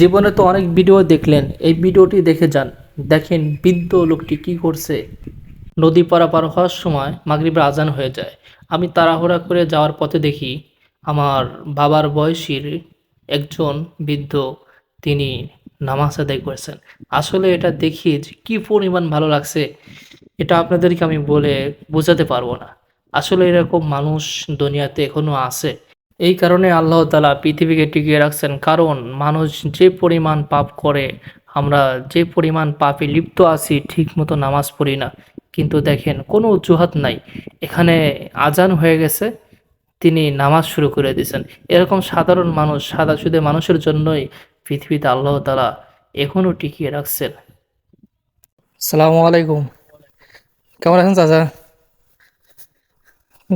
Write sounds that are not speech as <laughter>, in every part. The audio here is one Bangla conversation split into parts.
জীবনে তো অনেক ভিডিও দেখলেন, এই ভিডিওটি দেখে যান। দেখেন বৃদ্ধ লোকটি কি করছে। নদী পারাপার হওয়ার সময় মাগরিবের আজান হয়ে যায়। আমি তাড়াহুড়া করে যাওয়ার পথে দেখি আমার বাবার বয়সীর একজন বৃদ্ধ, তিনি নামাজ আদায় করেছেন। আসলে এটা দেখি যে কী পরিমাণ ভালো লাগছে, এটা আপনাদেরকে আমি বলে বোঝাতে পারব না। আসলে এরকম মানুষ দুনিয়াতে এখনও আছে। এই কারণে আল্লাহ তালা পৃথিবীকে টিকিয়ে রাখছেন। কারণ মানুষ যে পরিমাণ পাপ করে, আমরা যে পরিমাণ পাপে লিপ্ত আছি ঠিক মতো নামাজ পড়ি না। কিন্তু দেখেন, কোনো অজুহাত নাই। এখানে আজান হয়ে গেছে, তিনি নামাজ শুরু করে দিয়েছেন। এরকম সাধারণ মানুষ সাদা সুদে মানুষের জন্যই পৃথিবীতে আল্লাহ তালা এখনও টিকিয়ে রাখছেন। সালামু আলাইকুম। কেমন আছেন চাচা?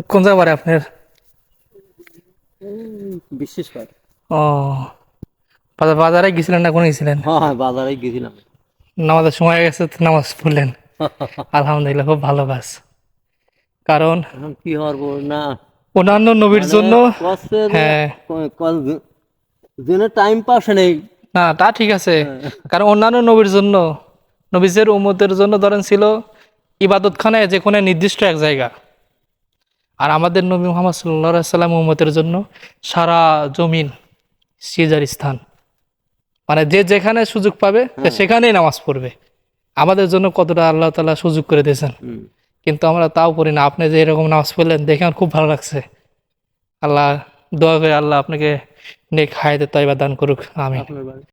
কোন জায়গায় আপনার? বিশেষ ও বাজার- গেছিলেন না কোনো গেছিলেন? হ্যাঁ হ্যাঁ বাজারে গেছিলাম। নামাজের সময় গেছে নামাজ পড়লেন। <laughs> আলহামদুলিল্লাহ খুব ভালো বাস। কারণ কি হওয়ার না। অন্যান্য নবীর জন্য হ্যাঁ। টাইম পাস নেই। না তা ঠিক আছে। কারণ অন্যান্য নবীর জন্য নবীজের উম্মতের জন্য ধরেন ছিল ইবাদতখানায় যে কোনো নির্দিষ্ট এক জায়গা। আমাদের নবী মোহাম্মদ সাল্লাহ সাল্লাম উম্মতের জন্য সারা জমিন সিজার স্থান। মানে যে যেখানে সুযোগ পাবে সেখানেই নামাজ পড়বে। আমাদের জন্য কতটা আল্লাহ তালা সুযোগ করে দিয়েছেন। কিন্তু আমরা তাও পড়ি না। আপনি যে এরকম নামাজ পড়লেন দেখে আমার খুব ভালো লাগছে। আল্লাহ দোয়া করে আল্লাহ আপনাকে নেক হায়াতে তৈবা দান করুক। আমি